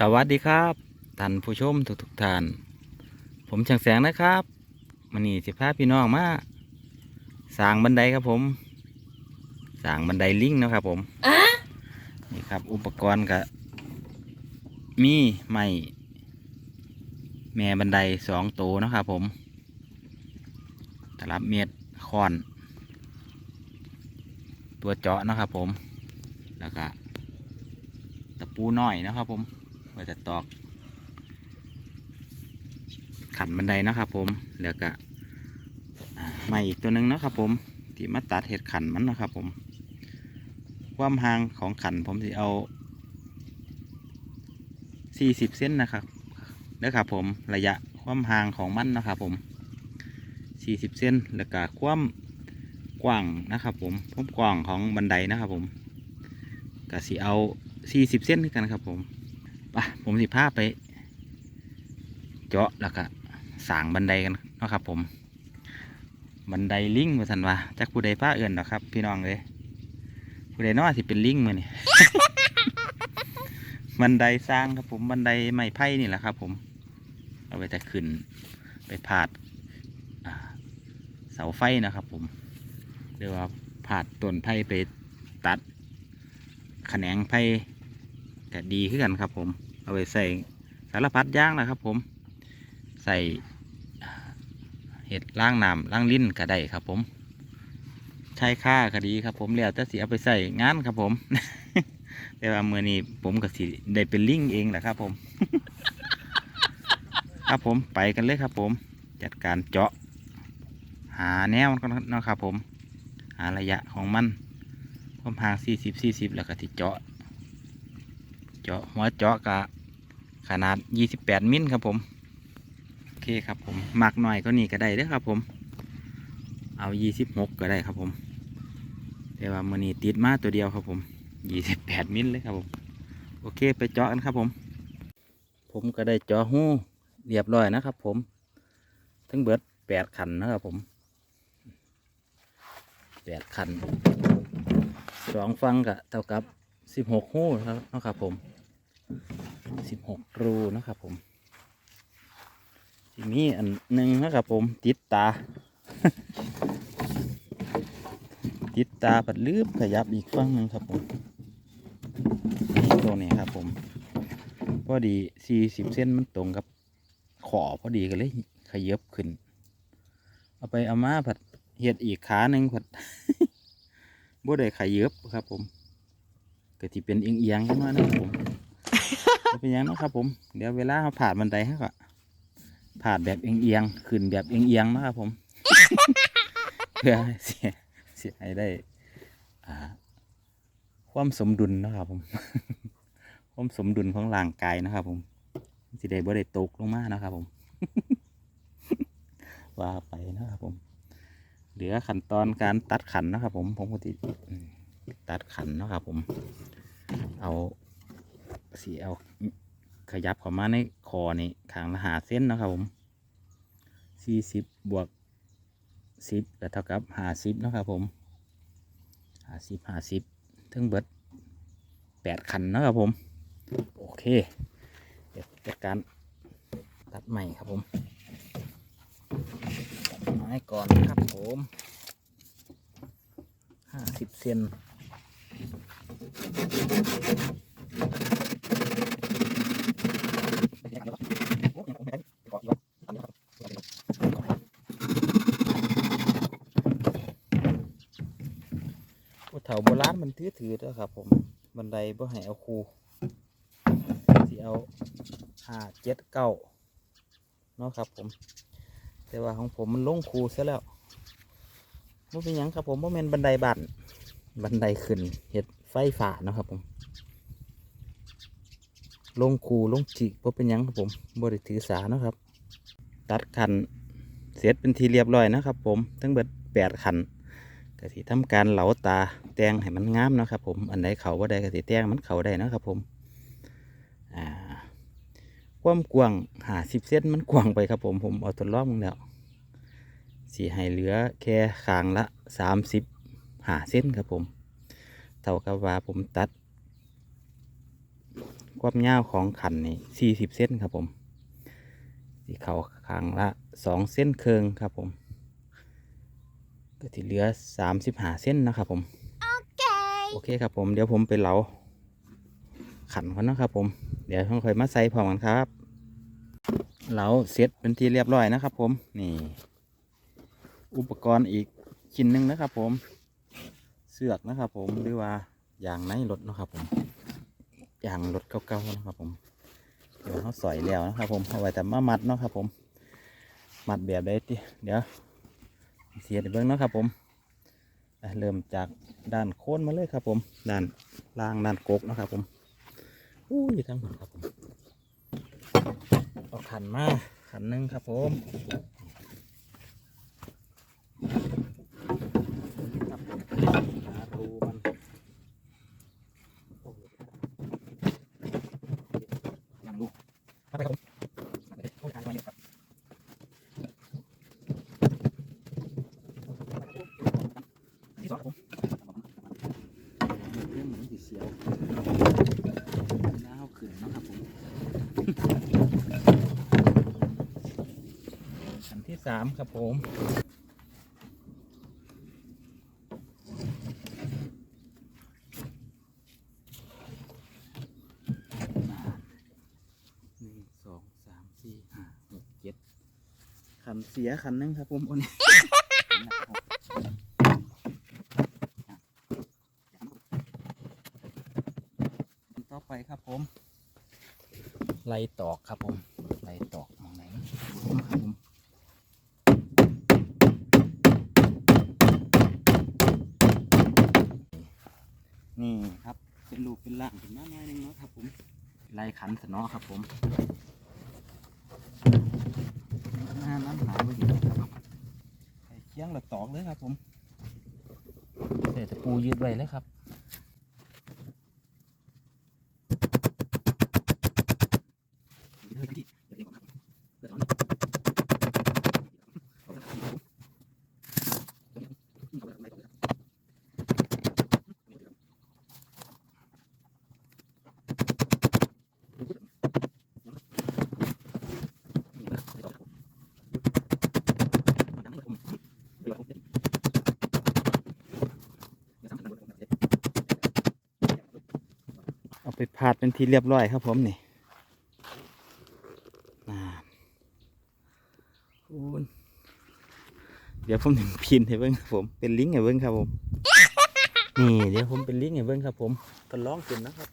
สวัสดีครับท่านผู้ชมทุกทุกๆท่าน ผมช่างแสงนะครับมันนี่สิพาพี่น้องมาสร้างบันไดครับผมสร้างบันไดลิงเนาะครับผมนี่ครับ อุปกรณ์ก็มีไม้แม่บันไดสองตัวเนาะครับผมตลับเม็ดคอน ตัวเจาะเนาะครับผมแล้วก็ตะปูน้อยเนาะครับผม ไว้จะตอกขันบันไดนะครับผมแล้วก็อ่าไม้อีกตัวหนึ่งนะครับผมที่มาตัดเห็ดขันมันนะครับผม ความห่างของขันผมจะเอาสี่สิบเซนนะครับนะครับผมระยะความห่างของมันนะครับผมสี่สิบเซนแล้วก็ความกว้างนะครับผมความกว้างของบันไดนะครับผมก็สิเอาสี่สิบเซนคือกันครับผม ปผมสิพาไป เจาะแล้วก็สร้างบันไดกันนะครับ ผม บันไดลิงมาสันว่าจากผู้ใดป้าเอื่นหรอครับ พี่น้องเลยผู้ใดน้อที่เป็นลิงมือนี่บันไดสร้างครับ ผมบันไดไม้ไผ่นี่แหละครับ ผม เอาไปจะขึ้น ไปพาดเสาไฟนะครับ ผมเรียกว่าพาดต้นไผ่ไปตัดแขนงไผ่ก็ดีขึ้นกันครับผม เอาไปใส่สารพัดย่างนะครับ ผม ใส่เห็ดล่างน้ำล่างลิ้นก็ได้ครับ ผม ใช้ค่าก็ดีครับ ผมแล้วแต่สิเอาไปใส่งานครับ ผม แต่ว่ามือนี้ผมก็สิได้เป็นลิงเองแหละครับ ผม ครับผมไปกันเลยครับ ผม จัดการเจาะ หาแนวมันก่อนนะครับ ผม หาระยะของมันความห่าง40 40 แล้วก็ที่เจาะ เจาะหัวเจาะกะ ขนาด 28 มิลครับผม โอเคครับผมหมักหน่อยก็นี่ก็ได้เด้อครับผม เอายี่สิบหกก็ได้ครับผม แต่ว่ามันนี่ติดมาตัวเดียวครับผมยี่สิบแปดมิลเลยครับผม โอเคไปเจาะกันครับผม ผมก็ได้เจาะหูเรียบร้อยนะครับผม ทั้งเบิดแปดขันนะครับผมแปดขันสองฟังก็เท่ากับสิบหกหูครับเนะครับผม สิบหกรูนะครับผมทีนี้อันหนึ่งนะครับผมติดตา ติดตาปัดลืบขยับอีกฝั่งหนึ่งครับผมตรงนี้ครับผมพอดีสี่สิบเส้นมันตรงกับขอพอดีกันเลยขยับขึ้น เอาไปเอามาผัดเห็ดอีกขาหนึ่งผัดบ่ได้ขยับครับผมก็ที่เป็นเอียงๆขึ้นมานะครับผม เป็นยังนะครับผม เดี๋ยวเวลาเราผ่านบันไดให้ก็ผาดแบบเอียงๆขึ้นแบบเอียงๆนะครับผมเพื่อเสียเสียให้ได้ความสมดุลนะครับผม ความสมดุลของร่างกายนะครับ ผมสิได้บ่ได้ตกลงมานะครับ ผม ว่าไปนะครับผม เหลือขั้นตอนการตัดขันนะครับ ผมผมก็ติตัดขันนะครับ ผม เอาสีเอา ขยับเข้ามาในคอนี่ขางละหาเส้นนะครับผมสี่สิบบวกสิบก็เท่ากับหาสิบนะครับผมหาสิบหาสิบถึงเบิดแปดคันนะครับผม โอเค เดี๋ยวจัดการตัดใหม่ครับผมไม้ก่อนครับผมห้าสิบเซน ผู้เฒ่าโบราณมันถือถือแล้วครับ ผมบันไดบ่ให้เอาคูสิเอาห้าเจ็ดเก้าเนาะครับผม แต่ว่าของผมมันลงคูซะแล้วมันเป็นยังครับผมว่าเป็นบันไดบันบันไดขึ้นเห็ดไฟฝ่าเนาะครับผม ลงคูลงจิกว่าเป็นยังครับผมบริถือสาเนาะครับ ตัดขันเสร็จเป็นทีเรียบร้อยนะครับผมทั้งเบิดแปดขัน ก็สิทำการเหลาตาแต่งให้มันงามนะครับ ผมอันใดเขาว่าได้ก็สิแต่งมันเขาได้นะครับ ผมอ่าความกว้างหาสิบเซนมันกว้างไปครับ ผมผมเอาทดลองมึงแล้วสีให้เหลือแค่คางละสามสิบหาเส้นครับผมเท่ากับว่าผมตัด ความยาวของขันนี่สี่สิบเส้นครับผมสีเขาขางละสองเส้นเคืองครับผม ก็ที่เหลือสามสิบห้าเส้นนะครับผมโอเคครับผมเดี๋ยวผมไปเหลาขันก่อนนะครับผมเดี๋ยวค่อยมาใส่พร้อมกันครับเหลาเสร็จเป็นที่เรียบร้อยนะครับ ผมนี่ อุปกรณ์อีกชิ้นหนึ่งนะครับ ผมเสือกนะครับ ผมหรือว่ายางในรถนะครับ ผมยางรถเก่าๆนะครับ ผมเดี๋ยวเขาสอยแล้วนะครับ ผมเอาไว้แต่มามัดเนาะครับ ผมมัดแบบใดที่เดี๋ยว เสียดเบิ้งเนาะครับผมเริ่มจากด้านโค้นมาเลยครับผม ด้านล่างด้านกกนะครับผมอู้ยทั้งหมดครับผมเอาขันมาขันหนึ่งครับผมครับหารูมันยังลูกมาไปครับผมโอ้ยทางมาเนี่ยครับ ที่สองครับผม เรื่องเหมือนสีเสียวน้าวขึ้นนะครับผมอันที่สามครับผมขันเสียขันนึงครับผมโอ้นี่ ต่อไปครับผม ไล่ตอกครับผม ไล่ตอกมองไหนครับผมนี่ครับ เป็นลูกเป็นล่างเป็นหน้าหน้อยหนึงเนาะครับผม ไล่ขันสนอครับผมหน้าน้ำหนาไปอยู่ครับใส่เคียงแล้วตอกเลยครับผมใส่ตะปูยืดไว้เลยครับ ผาไปพาดเป็นที่เรียบร้อยครับผมนี่น้าคุณเดี๋ยวผมถึงพินให้เบิ้งครับผม เป็นลิงให้เบิ้งครับผม นี่เดี๋ยวผมเป็นลิงให้เบิ้งครับผมทดลองกินนะครับ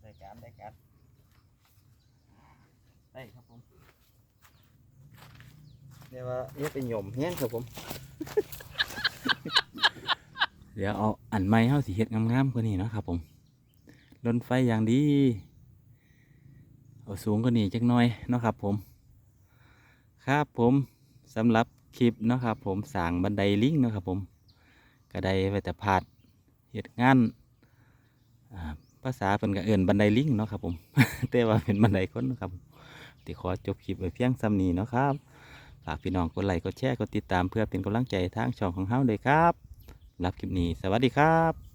ได้การได้การได้ครับผม ว่าเอ๊ะเป็นหย่อมแห้งครับผม เดี๋ยวเอาอันไม้เฮาสีเห็ดงามๆกว่านี้เนาะครับ ผมลนไฟอย่างดี เอาสูงกว่านี้จักหน่อยเนาะครับ ผม ครับผมสำหรับคลิปเนาะครับ ผมสางบันไดลิงเนาะครับ ผมก็ไดไว้แต่พาดเห็ดงานภาษาเป็นก็เอินบันไดลิงเนาะครับผม แต่ว่าเป็นบันไดคนนะครับที่ขอจบคลิปไว้เพียงซ้ำนี้เนาะครับ ฝากพี่น้องกดไลค์กดแชร์กดติดตามเพื่อเป็นกำลังใจทางช่องของเฮาเลยครับรับคลิปนี้สวัสดีครับ